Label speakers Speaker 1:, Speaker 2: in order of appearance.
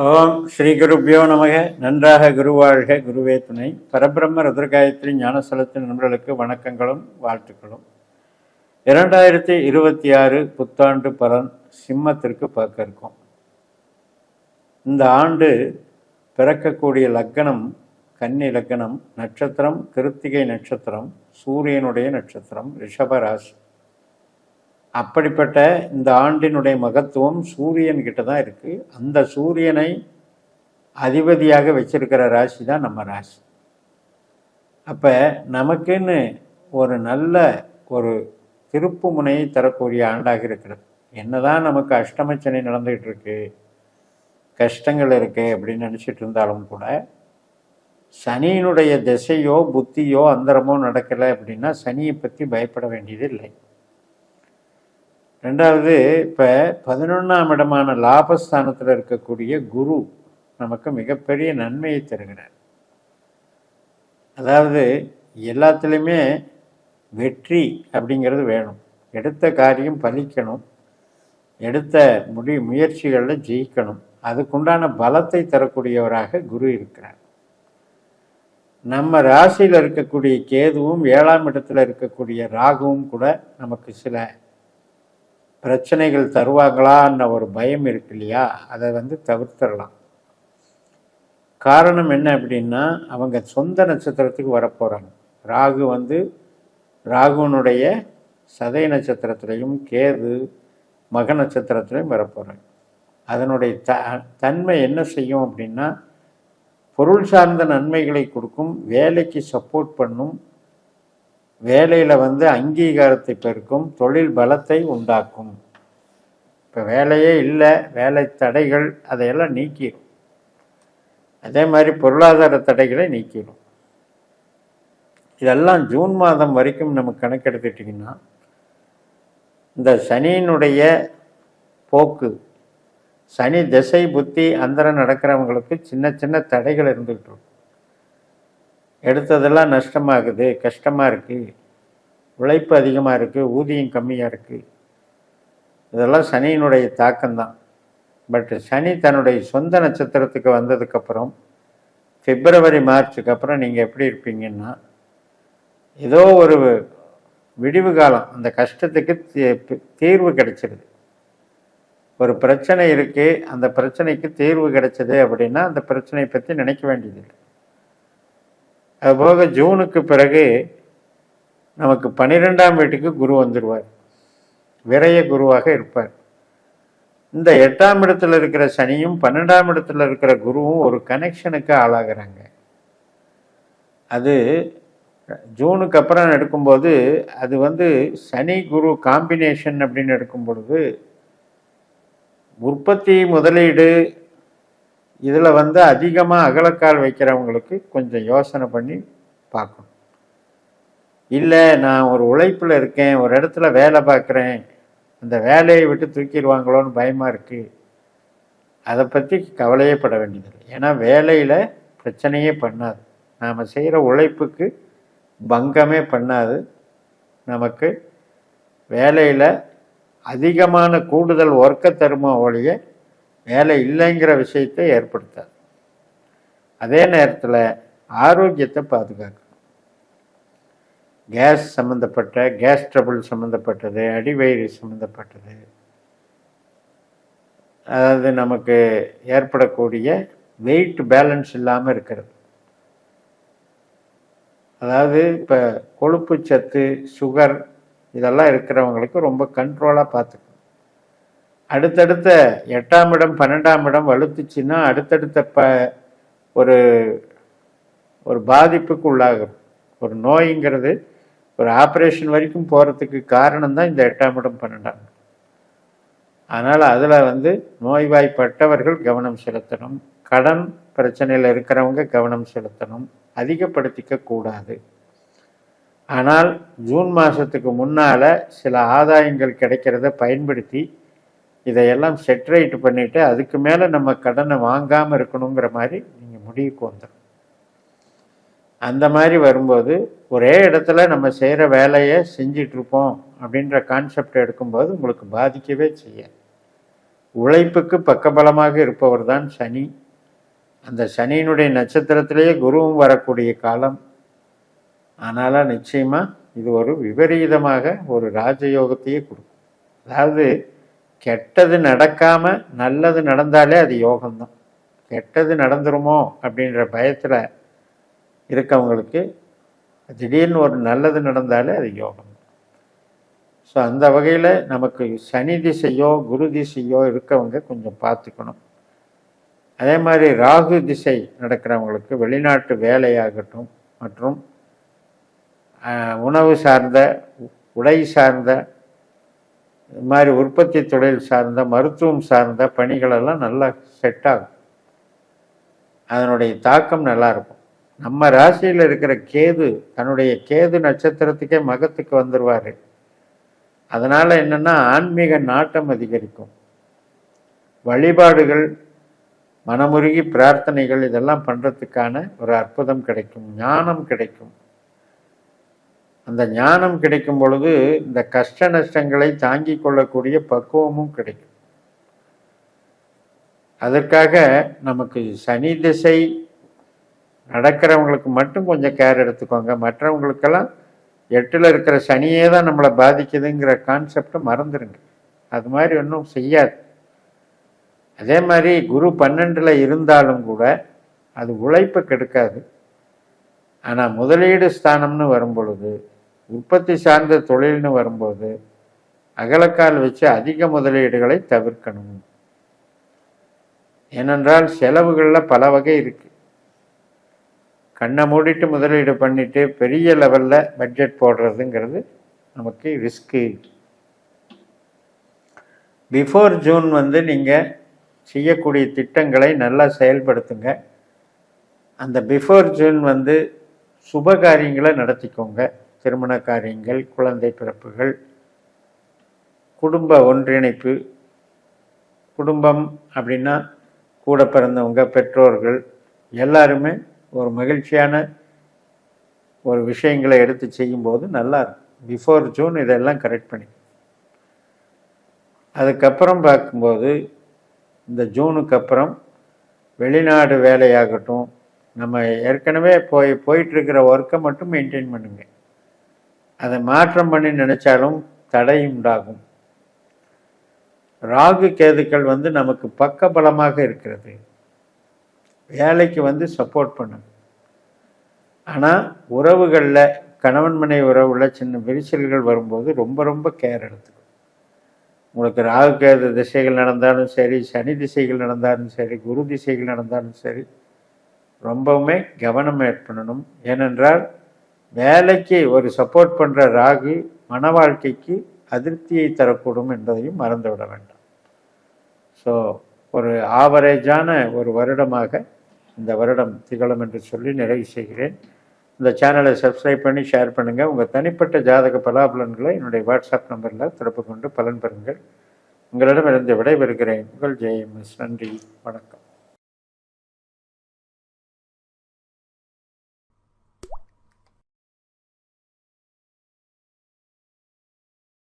Speaker 1: ஓம் ஸ்ரீ குருப்பியோ நமக. நன்றாக குருவாழ்க. குருவே துணை. பரபிரம்ம ருத்ரகாயத்ரி ஞானஸ்தலத்தின் நண்பர்களுக்கு வணக்கங்களும் வாழ்த்துக்களும். இரண்டாயிரத்தி இருபத்தி ஆறு புத்தாண்டு பலன் சிம்மத்திற்கு பார்க்க இருக்கோம். இந்த ஆண்டு பிறக்கக்கூடிய லக்கணம் கன்னி லக்கணம் நட்சத்திரம் கிருத்திகை நட்சத்திரம் சூரியனுடைய நட்சத்திரம் ரிஷபராசி. அப்படிப்பட்ட இந்த ஆண்டினுடைய மகத்துவம் சூரியன் கிட்ட தான் இருக்குது அந்த சூரியனை அதிபதியாக வச்சிருக்கிற ராசி தான் நம்ம ராசி. அப்போ நமக்குன்னு ஒரு நல்ல ஒரு திருப்பு முனையை தரக்கூடிய ஆண்டாக இருக்கிறது. என்னதான் நமக்கு அஷ்டமச்சனை நடந்துகிட்டு இருக்கு கஷ்டங்கள் இருக்கு அப்படின்னு நினச்சிட்டு இருந்தாலும் கூட சனியினுடைய திசையோ புத்தியோ அந்தரமோ நடக்கலை அப்படின்னா சனியை பற்றி பயப்பட வேண்டியது இல்லை. ரெண்டாவது இப்போ பதினொன்றாம் இடமான லாபஸ்தானத்தில் இருக்கக்கூடிய குரு நமக்கு மிகப்பெரிய நன்மையை தருகிறார். அதாவது எல்லாத்துலேயுமே வெற்றி அப்படிங்கிறது வேணும். எடுத்த காரியம் பலிக்கணும். எடுத்த முடி முயற்சிகளில் ஜெயிக்கணும். அதுக்குண்டான பலத்தை தரக்கூடியவராக குரு இருக்கிறார். நம்ம ராசியில் இருக்கக்கூடிய கேதுவும் ஏழாம் இடத்துல இருக்கக்கூடிய ராகுவும் கூட நமக்கு சில பிரச்சனைகள் தருவாங்களான்னு ஒரு பயம் இருக்கு இல்லையா? அதை வந்து தவிர்த்துடலாம். காரணம் என்ன அப்படின்னா அவங்க சொந்த நட்சத்திரத்துக்கு வரப்போகிறாங்க ராகு வந்து ராகுனுடைய சதய நட்சத்திரத்திலையும் கேது மக நட்சத்திரத்திலையும் வரப்போகிறாங்க அதனுடைய த தன்மை என்ன செய்யும் அப்படின்னா பொருள் சார்ந்த நன்மைகளை கொடுக்கும் வேலைக்கு சப்போர்ட் பண்ணும் வேலையில் வந்து அங்கீகாரத்தை பெருக்கும் தொழில் பலத்தை உண்டாக்கும். இப்போ வேலையே இல்லை வேலை தடைகள் அதையெல்லாம் நீக்கிடும் அதே மாதிரி பொருளாதார தடைகளை நீக்கிடும் இதெல்லாம் ஜூன் மாதம் வரைக்கும் நம்ம கணக்கெடுத்துட்டிங்கன்னா இந்த சனியினுடைய போக்கு சனி திசை புத்தி அந்தரம் நடக்கிறவங்களுக்கு சின்ன சின்ன தடைகள் இருந்துகிட்டு இருக்கும். எடுத்ததெல்லாம் நஷ்டமாகுது கஷ்டமாக இருக்குது உழைப்பு அதிகமாக இருக்குது ஊதியம் கம்மியாக இருக்குது இதெல்லாம் சனியினுடைய தாக்கம்தான். பட் சனி தன்னுடைய சொந்த நட்சத்திரத்துக்கு வந்ததுக்கப்புறம் பிப்ரவரி மார்ச்சுக்கு அப்புறம் நீங்கள் எப்படி இருப்பீங்கன்னா ஏதோ ஒரு விடிவு காலம் அந்த கஷ்டத்துக்கு தீர்வு கிடைச்சிருது. ஒரு பிரச்சனை இருக்குது அந்த பிரச்சனைக்கு தீர்வு கிடைச்சது அப்படின்னா அந்த பிரச்சனையை பற்றி நினைக்க வேண்டியதில்லை. அதுபோக ஜூனுக்கு பிறகு நமக்கு பன்னிரெண்டாம் வீட்டுக்கு குரு வந்துடுவார் விரைய குருவாக இருப்பார். இந்த எட்டாம் இடத்துல இருக்கிற சனியும் பன்னெண்டாம் இடத்துல இருக்கிற குருவும் ஒரு கனெக்ஷனுக்கு ஆளாகிறாங்க. அது ஜூனுக்கு அப்புறம் எடுக்கும்போது அது வந்து சனி குரு காம்பினேஷன் அப்படின்னு எடுக்கும் பொழுது உற்பத்தி முதலீடு இதில் வந்து அதிகமாக அகலக்கால் வைக்கிறவங்களுக்கு கொஞ்சம் யோசனை பண்ணி பார்க்கணும். இல்லை நான் ஒரு உழைப்பில் இருக்கேன் ஒரு இடத்துல வேலை பார்க்குறேன் அந்த வேலையை விட்டு தூக்கிடுவாங்களோன்னு பயமாக இருக்குது அதை பற்றி கவலையே பட வேண்டியதில்லை. ஏன்னா வேலையில் பிரச்சனையே பண்ணாது. நாம் செய்கிற உழைப்புக்கு பங்கமே பண்ணாது. நமக்கு வேலையில் அதிகமான கூடுதல் ஒர்க்கை தருமோ ஒழிய வேலை இல்லைங்கிற விஷயத்தை ஏற்படுத்தாது. அதே நேரத்தில் ஆரோக்கியத்தை பாதுகாக்கணும். கேஸ் சம்மந்தப்பட்ட கேஸ் ட்ரபிள் சம்மந்தப்பட்டது அடிவயிறு சம்மந்தப்பட்டது அதாவது நமக்கு ஏற்படக்கூடிய வெயிட் பேலன்ஸ் இல்லாமல் இருக்கிறது. அதாவது இப்போ கொழுப்பு சத்து சுகர் இதெல்லாம் இருக்கிறவங்களுக்கு ரொம்ப கண்ட்ரோலாக பார்த்துக்கணும் அடுத்தடுத்த எட்டாம் இடம் பன்னெண்டாம் இடம் வலுத்துச்சுன்னா அடுத்தடுத்த ப ஒரு ஒரு பாதிப்புக்கு உள்ளாகும் ஒரு நோய்ங்கிறது ஒரு ஆப்ரேஷன் வரைக்கும் போகிறதுக்கு காரணம் தான் இந்த எட்டாம் இடம் பன்னெண்டாம் இடம். அதனால் அதில் வந்து நோய்வாய்ப்பட்டவர்கள் கவனம் செலுத்தணும். கடன் பிரச்சனையில் இருக்கிறவங்க கவனம் செலுத்தணும். அதிகப்படுத்திக்க கூடாது. ஆனால் ஜூன் மாதத்துக்கு முன்னால் சில ஆதாயங்கள் கிடைக்கிறத பயன்படுத்தி இதையெல்லாம் செட்ரேட் பண்ணிவிட்டு அதுக்கு மேலே நம்ம கடனை வாங்காமல் இருக்கணுங்கிற மாதிரி நீங்கள் முடிவுக்கு வந்துடும் அந்த மாதிரி வரும்போது ஒரே இடத்துல நம்ம செய்கிற வேலையை செஞ்சிட்ருப்போம் அப்படின்ற கான்செப்ட் எடுக்கும்போது உங்களுக்கு பாதிக்கவே செய்ய உழைப்புக்கு பக்கபலமாக இருப்பவர் தான் சனி. அந்த சனியினுடைய நட்சத்திரத்திலேயே குருவும் வரக்கூடிய காலம். அதனால் நிச்சயமாக இது ஒரு விபரீதமாக ஒரு ராஜயோகத்தையே கொடுக்கும். அதாவது கெட்டது நடக்காம நல்லது நடந்தாலே அது யோகம்தான். கெட்டது நடந்துருமோ அப்படின்ற பயத்தில் இருக்கவங்களுக்கு திடீர்னு ஒரு நல்லது நடந்தாலே அது யோகம். ஸோ அந்த வகையில் நமக்கு சனி திசையோ குரு திசையோ இருக்கவங்க கொஞ்சம் பார்த்துக்கணும். அதே மாதிரி ராகு திசை நடக்கிறவங்களுக்கு வெளிநாட்டு வேலையாகட்டும் மற்றும் உணவு சார்ந்த உடை சார்ந்த மாதிரி உற்பத்தி தொழில் சார்ந்த மருத்துவம் சார்ந்த பணிகளெல்லாம் நல்லா செட் ஆகும். அதனுடைய தாக்கம் நல்லா இருக்கும். நம்ம ராசியில் இருக்கிற கேது தன்னுடைய கேது நட்சத்திரத்துக்கே மகத்துக்கு வந்துடுவார் அதனால் என்னன்னா ஆன்மீக நாட்டம் அதிகரிக்கும். வழிபாடுகள் மனமுருகி பிரார்த்தனைகள் இதெல்லாம் பண்ணுறதுக்கான ஒரு அற்புதம் கிடைக்கும் ஞானம் கிடைக்கும். அந்த ஞானம் கிடைக்கும் பொழுது இந்த கஷ்ட நஷ்டங்களை தாங்கி கொள்ளக்கூடிய பக்குவமும் கிடைக்கும். அதற்காக நமக்கு சனி திசை நடக்கிறவங்களுக்கு மட்டும் கொஞ்சம் கேர் எடுத்துக்கோங்க. மற்றவங்களுக்கெல்லாம் எட்டில் இருக்கிற சனியே தான் நம்மளை பாதிக்குதுங்கிற கான்செப்டை மறந்துடுங்க அது மாதிரி ஒன்றும் செய்யாது. அதே மாதிரி குரு பன்னெண்டில் இருந்தாலும் கூட அது உழைப்பு கெடுக்காது. ஆனால் முதலீடு ஸ்தானம்னு வரும் பொழுது உற்பத்தி சார்ந்த தொழில்னு வரும்போது அகலக்கால் வச்சு அதிக முதலீடுகளை தவிர்க்கணும். ஏனென்றால் செலவுகளில் பல வகை இருக்குது கண்ணை மூடிட்டு முதலீடு பண்ணிட்டு பெரிய லெவலில் பட்ஜெட் போடுறதுங்கிறது நமக்கு ரிஸ்க்கு பிஃபோர் ஜூன் வந்து நீங்கள் செய்யக்கூடிய திட்டங்களை நல்லா செயல்படுத்துங்க. அந்த பிஃபோர் ஜூன் வந்து சுப காரியங்களை நடத்திக்கோங்க. திருமண காரியங்கள் குழந்தை பிறப்புகள் குடும்ப ஒன்றிணைப்பு குடும்பம் அப்படின்னா கூட பிறந்தவங்க பெற்றோர்கள் எல்லாருமே ஒரு மகிழ்ச்சியான ஒரு விஷயங்களை எடுத்து செய்யும்போது நல்லா இருக்கும். பிஃபோர் ஜூன் இதெல்லாம் கரெக்ட் பண்ணி அதுக்கப்புறம் பார்க்கும்போது இந்த ஜூனுக்கு அப்புறம் வெளிநாடு வேலையாகட்டும் நம்ம ஏற்கனவே போய் போயிட்டுருக்கிற ஒர்க்கை மட்டும் மெயின்டைன் பண்ணுங்கள் அதை மாற்றம் பண்ணி நினைச்சாலும் தடை உண்டாகும். ராகு கேதுக்கள் வந்து நமக்கு பக்க பலமாக இருக்கிறது. வேலைக்கு வந்து சப்போர்ட் பண்ணும். ஆனால் உறவுகளில் கணவன் மனை உறவுல சின்ன விரிசல்கள் வரும்போது ரொம்ப ரொம்ப கேர் எடுத்துக்கும். உங்களுக்கு ராகு கேது திசைகள் நடந்தாலும் சரி சனி திசைகள் நடந்தாலும் சரி குரு திசைகள் நடந்தாலும் சரி ரொம்பவுமே கவனம் ஏற்படணும். ஏனென்றால் வேலைக்கு ஒரு சப்போர்ட் பண்ணுற ராகு மன வாழ்க்கைக்கு அதிருப்தியை தரக்கூடும் என்பதையும் மறந்துவிட வேண்டாம். ஸோ ஒரு ஆவரேஜான ஒரு வருடமாக இந்த வருடம் திகழும் என்று சொல்லி நிறைவு செய்கிறேன். இந்த சேனலை சப்ஸ்கிரைப் பண்ணி ஷேர் பண்ணுங்கள் உங்கள் தனிப்பட்ட ஜாதக பலாபலன்களை என்னுடைய வாட்ஸ்அப் நம்பரில் தொடர்பு கொண்டு பலன் பெறுங்கள். உங்களிடமிருந்து விடைபெறுகிறேன். உங்கள் ஜெயமிஸ் நன்றி. வணக்கம்.